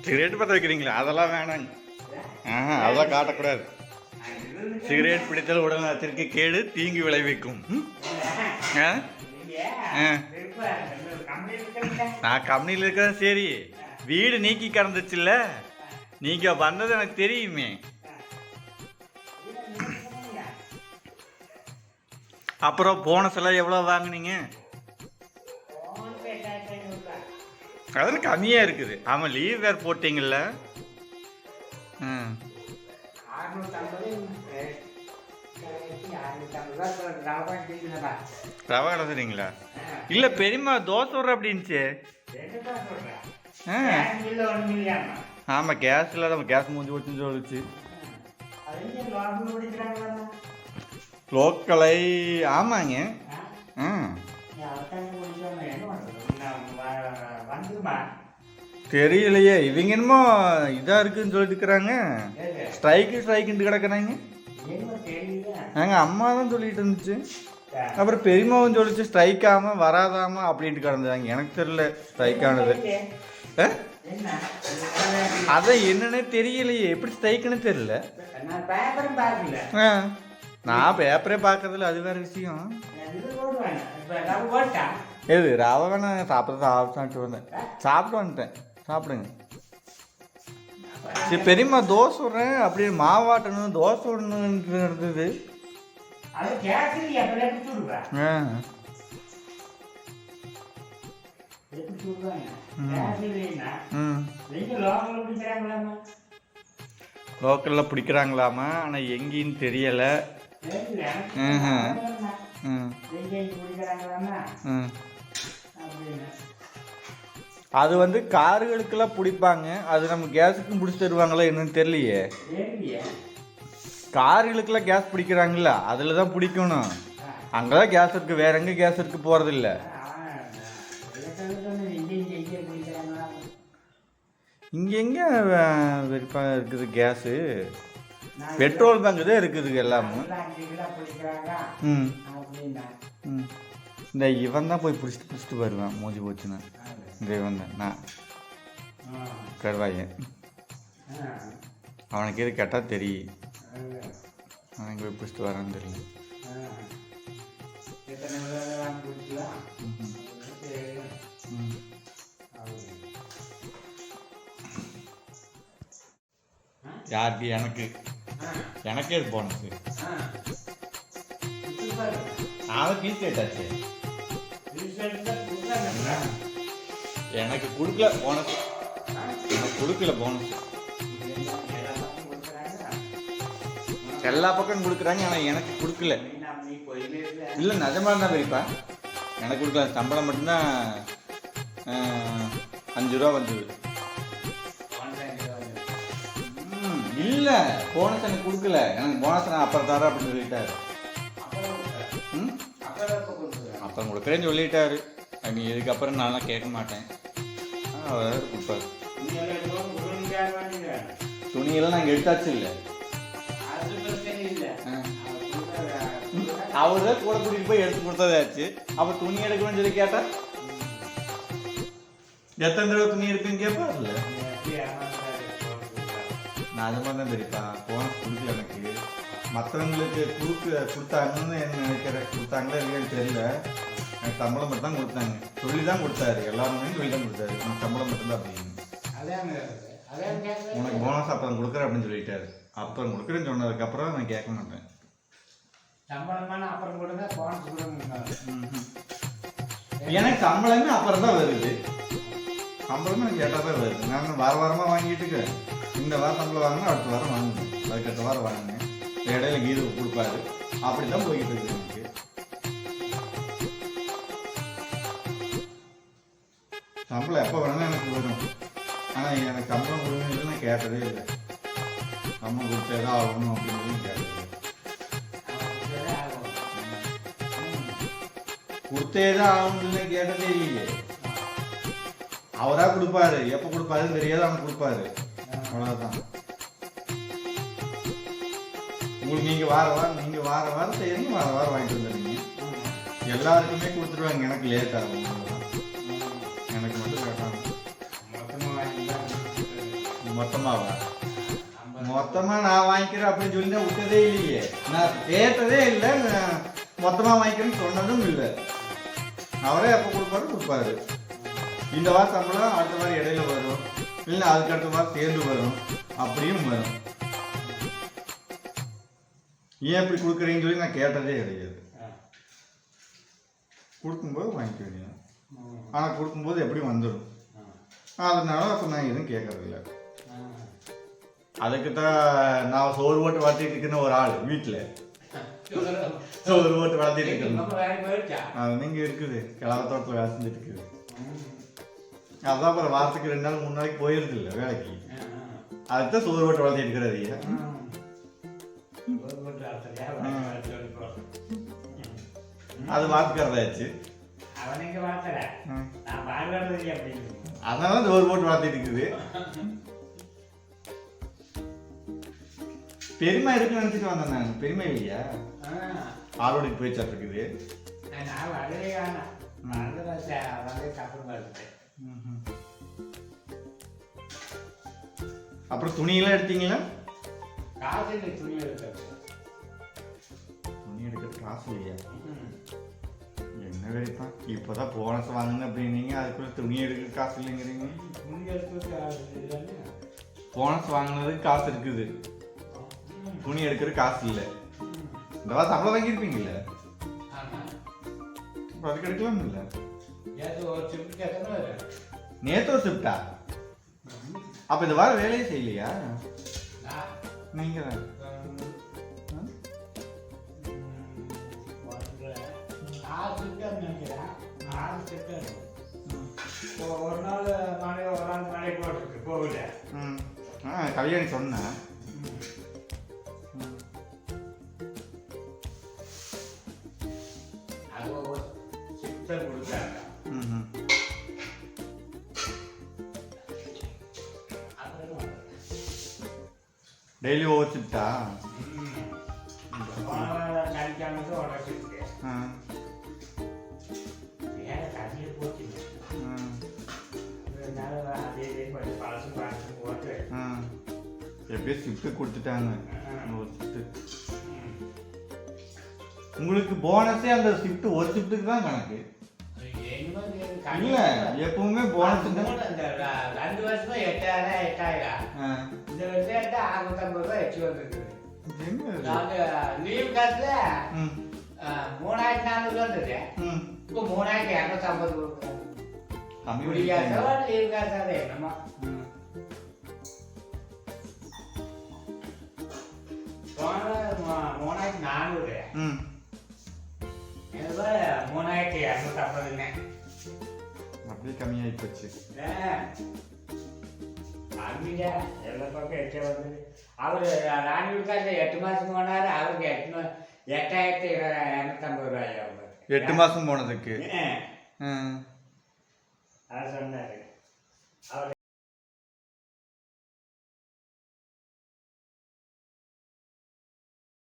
Cigarette பற்ற வைக்கிறீங்களா? அதெல்லாம் வேணாங்க. ஆஹா அதெல்லாம் காட்டக்கூடாது. சிகரெட் பிடித்தல் உடல் நலத்திற்கு கேடு தீங்கு விளைவிக்கும். ஆ? ஆ. நான் கம்பெனியில் இருக்கிறேன் சரி. வீடு நீக்கி கடந்துச்சுல்ல? நீங்கள் வந்தது எனக்கு தெரியுமே. அப்புறம் போனஸ் எல்லாம் எவ்வளோ வாங்குனீங்க? அதெல்லாம் கம்மியாக இருக்குது. ஆமாம் லீவ் வேறு போட்டிங்கல்ல. ம் ரவா கலசுறீங்களா இல்லை பெரியம்மா தோசை விட்ற அப்படின்ச்சு ஆ. ஆமாம் கேஸ் இல்லாத கேஸ் மூஞ்சி போச்சுன்னு சொல்லிச்சு. லோக்கலை. ஆமாங்க. ஆ. தெரியலையே இவங்க என்னமோ இதாக இருக்குன்னு சொல்லிட்டு இருக்கிறாங்க. ஸ்ட்ரைக்கு ஸ்ட்ரைக்குன்ட்டு கிடக்குறாங்க. நாங்கள் அம்மா தான் சொல்லிட்டு இருந்துச்சு. அப்புறம் பெரியம்மாவும் சொல்லிச்சு ஸ்ட்ரைக் ஆகாம வராதாம அப்படின்ட்டு கிடந்தாங்க எனக்கு தெரியல ஸ்ட்ரைக் ஆனது அதான் என்னன்னே தெரியலையே. எப்படி ஸ்ட்ரைக்குன்னு தெரியல. நான் பேப்பரே பார்க்கறதில்ல அது வேற விஷயம். எது ரவை வேணா சாப்பிட சாப்பிட்டு வந்தேன் சாப்பிட்டு வந்துட்டேன். சாப்பிடுங்க. சரி பெரியம்மா தோசை விட்றேன். அப்படியே மாவாட்டணும் தோசை விடணுன்ட்டு இருந்தது ம். ம். லோக்கலில் பிடிக்கிறாங்களாமா ஆனால் எங்கேன்னு தெரியலை. ம். ம். அப்படின்னு அது வந்து கார்களுக்கெல்லாம் பிடிப்பாங்க. அது நம்ம கேஸுக்கும் பிடிச்சி தருவாங்களா என்னன்னு தெரியலையே. கார்களுக்கெல்லாம் கேஸ் பிடிக்கிறாங்கல்ல அதில் தான் பிடிக்கணும். அங்கே தான் கேஸ் இருக்குது வேற எங்கே கேஸ் இருக்கு போகிறதில்ல இங்கே எங்கே வெறுப்பாக இருக்குது கேஸு? பெட்ரோல் பங்கு தான் இருக்குது எல்லாமே பிடிக்கிறாங்க ம். ம். இந்த இவன் தான் போய் பிடிச்சிட்டு பிடிச்சிட்டு வருவேன் மூஞ்சி போச்சுன்னா இந்த இவன் தான் நான் கருவாயன் அவனுக்கு எது கேட்டால் தெரியும் அவனுக்கு போய் பிடிச்சிட்டு வரான்னு தெரியல எத்தனை விதம் வாங்கி குடிக்கலாம் ம் யாருக்கு எனக்கு எனக்கே போனது? அவன் ஃபீஸ் கேட்டாச்சு எனக்கு கொடுக்கல போனஸ் எனக்கு கொடுக்கல போனஸ் எல்லா பக்கம் கொடுக்குறாங்க ஆனால் எனக்கு கொடுக்கல. இல்லை நிஜமாக தான் வைப்பா எனக்கு கொடுக்கல சம்பளம் மட்டும்தான் அஞ்சு ரூபா வந்தது. இல்லை போனஸ் எனக்கு கொடுக்கல. எனக்கு போனஸ் நான் அப்புறம் தரேன் அப்படின்னு சொல்லிட்டாரு. ம்? அப்புறம் கொடுக்குறேன்னு சொல்லிட்டாரு. நீ இதுக்கப்புறம் நான்லாம் கேட்க மாட்டேன். அவர் கொடுப்பாரு துணியெல்லாம் நாங்கள் எடுத்தாச்சு இல்லை. அவர் தான் கூட கூட்டிகிட்டு போய் எடுத்து கொடுத்ததாச்சு. அப்போ துணி எடுக்கணும்னு சொல்லி கேட்டா? எத்தனை தடவை துணி எடுக்குன்னு கேட்பார்ல நான் அது மாதிரி தான் தெரியுப்பா. போன கொடுக்கல எனக்கு. மற்றவங்களுக்கு கொடுக்க கொடுத்தாங்கன்னு என்ன நினைக்கிறேன் கொடுத்தாங்களா இல்லையான்னு தெரியல. எனக்கு சம்பளம் மட்டும் தான் கொடுத்தாங்க. சொல்லி தான் கொடுத்தாரு. எல்லாருமே சொல்லி தான் கொடுத்தாரு. எனக்கு சம்பளம் மட்டும் தான் அப்படின்னு. உனக்கு போனஸ் அப்புறம் கொடுக்குறேன் அப்படின்னு சொல்லிட்டாரு. அப்புறம் கொடுக்குறேன்னு சொன்னதுக்கப்புறம் நான் கேட்க மாட்டேன். சம்பளமான அப்புறம் கொடுங்க போனஸ் கொடுங்க. எனக்கு சம்பளமே அப்புறம் தான் வருது. சம்பளமே எனக்கு கேட்டால் தான் வருது. நான் வார வாரமாக வாங்கிட்டு இருக்கேன். இந்த வாரம் சம்பளம் வாங்கினா அடுத்த வாரம் வாங்கணும் அதுக்கடுத்த வாரம் வாங்கினேன் இடையில கீது கொடுப்பாரு. அப்படி தான் போய்கிட்டு இருக்கு எனக்கு. சம்பளம் எப்போ வேணாலும் எனக்கு வரும் ஆனால் எனக்கு சம்பளம் கொடுங்கன்னு நான் கேட்டதே இல்லை. சம்பளம் கொடுத்தே தான் ஆகணும் அப்படின்னு கேட்டது கொடுத்தே தான் ஆகணும்னு கேட்டதே இல்லையே. அவராக கொடுப்பாரு. எப்போ கொடுப்பாருன்னு தெரியாது அவன் கொடுப்பாரு. அவ்வளோதான் உங்களுக்கு நீங்கள் வார வாரம் நீங்கள் வார வாரம் செய்யணும் வார வாரம் வாங்கிட்டு வந்துருங்க எல்லாருக்குமே கொடுத்துருவாங்க. எனக்கு லேட் ஆகும். மொத்தமாவா? மொத்தமா நான் வாங்கிக்கிறேன் அப்படின்னு சொல்லி நான் விட்டதே இல்லையே. நான் கேட்டதே இல்லை நான் மொத்தமா வாங்கிக்கிறேன்னு சொன்னதும் இல்லை. அவரே எப்போ கொடுப்பாரு கொடுப்பாரு. இந்த வாரம் சம்பளம் அடுத்த வாரம் இடையில வரும். இல்லை அதுக்கு அடுத்த வாரம் சேர்ந்து வரும். அப்படியும் வரும். ஏன் இப்படி கொடுக்குறீங்கன்னு சொல்லி நான் கேட்டதே கிடையாது. கொடுக்கும்போது வாங்கிக்க வேண்டியது ஆனால் கொடுக்கும்போது எப்படி வந்துடும்? அதனால அப்போ நான் எதுவும் கேட்கறதில்ல. அதுக்கு தான் நான் சோறு போட்டு வளர்த்திட்டு இருக்கிற ஒரு ஆள் வீட்டில் சோறு போட்டு வளர்த்திட்டு இருக்கிறேன் அது நீங்க இருக்குது. கிழவ தோட்டத்தில் வேலை செஞ்சுட்டு இருக்குது. அதான் அப்புறம் வாரத்துக்கு ரெண்டு நாள் மூணு நாளைக்கு போயிருது இல்லை வேலைக்கு அதுதான் சோறு போட்டு வளர்த்திட்டு இருக்கிறது அது வாத்துக்கிறதாச்சு அதனால சோறு போட்டு வளர்த்திட்டு இருக்குது. பெருமை இருக்குன்னு நினைச்சிட்டு வந்தேன் நான். பெருமை இல்லையா? ஆளோடைக்கு போய் இருக்குது நான் அப்புறம் துணியெல்லாம் எடுத்தீங்களா? காசு இல்லை துணி எடுக்கிறது துணி எடுக்க காசு இல்லையா? என்ன வெறிப்பா. இப்போதான் போனஸ் வாங்கினேன் அப்படின்னீங்க அதுக்குள்ள துணி எடுக்க காசு இல்லைங்கிறீங்க. துணி காசு இல்லைன்னு போனஸ் வாங்கினதுக்கு காசு இருக்குது. துணி எடுக்கிற காசு இல்லை. இந்த வாரம் சம்பளம் வாங்கியிருப்பீங்கல்ல? ஆமாம் அப்போ அதுக்கு எடுக்கலாம் இல்லை? ஏதோ ஒரு ஷிஃப்டா அப்போ இந்த வாரம் வேலையே செய்யலையா? நீங்க தான். ஒரு நாள் மழை ஒரு நாள் மழை போட்டுருக்கு போகல கல்யாணி சொன்னேன். போட்டு ஆ. எப்படியோ ஷிஃப்ட்டு கொடுத்துட்டாங்க. ஒரு ஷிஃப்ட்டு உங்களுக்கு போனஸே அந்த ஷிஃப்ட்டு ஒரு ஷிஃப்ட்டுக்கு தான் கணக்கு. இல்ல எப்பவுமே போனஸ் ரெண்டு வருஷமா எட்டாயிரம் எட்டாயிரம் இந்த வருஷம் எட்டு அறுநூத்தம்பது ரூபாய் எச்சு வந்துருக்கு நாங்க லீவ் காசுல மூணாயிரத்தி நானூறு ம். இப்போ மூணாயிரத்தி இரநூத்தம்பது கொடுக்குறோம். கம்மி குடி பண்ணிட்டாங்க. காசோ லீவ் காசோ என்னமோ. மூணாயிரத்தி நானூறு. மூணாயிரத்தி இரநூத்தம்பதுங்க அப்படியே கம்மியாகி போச்சு எல்லா பக்கம் எச்ச வந்தது அவரு எட்டு மாசம் போனாரு அவருக்கு எட்டு எட்டாயிரத்தி இரு- இரநூத்தம்பது ரூபாய் அவருக்கு எட்டு மாசம் போனதுக்கு. ஆ, ம் அது சொன்னாரு. அவர்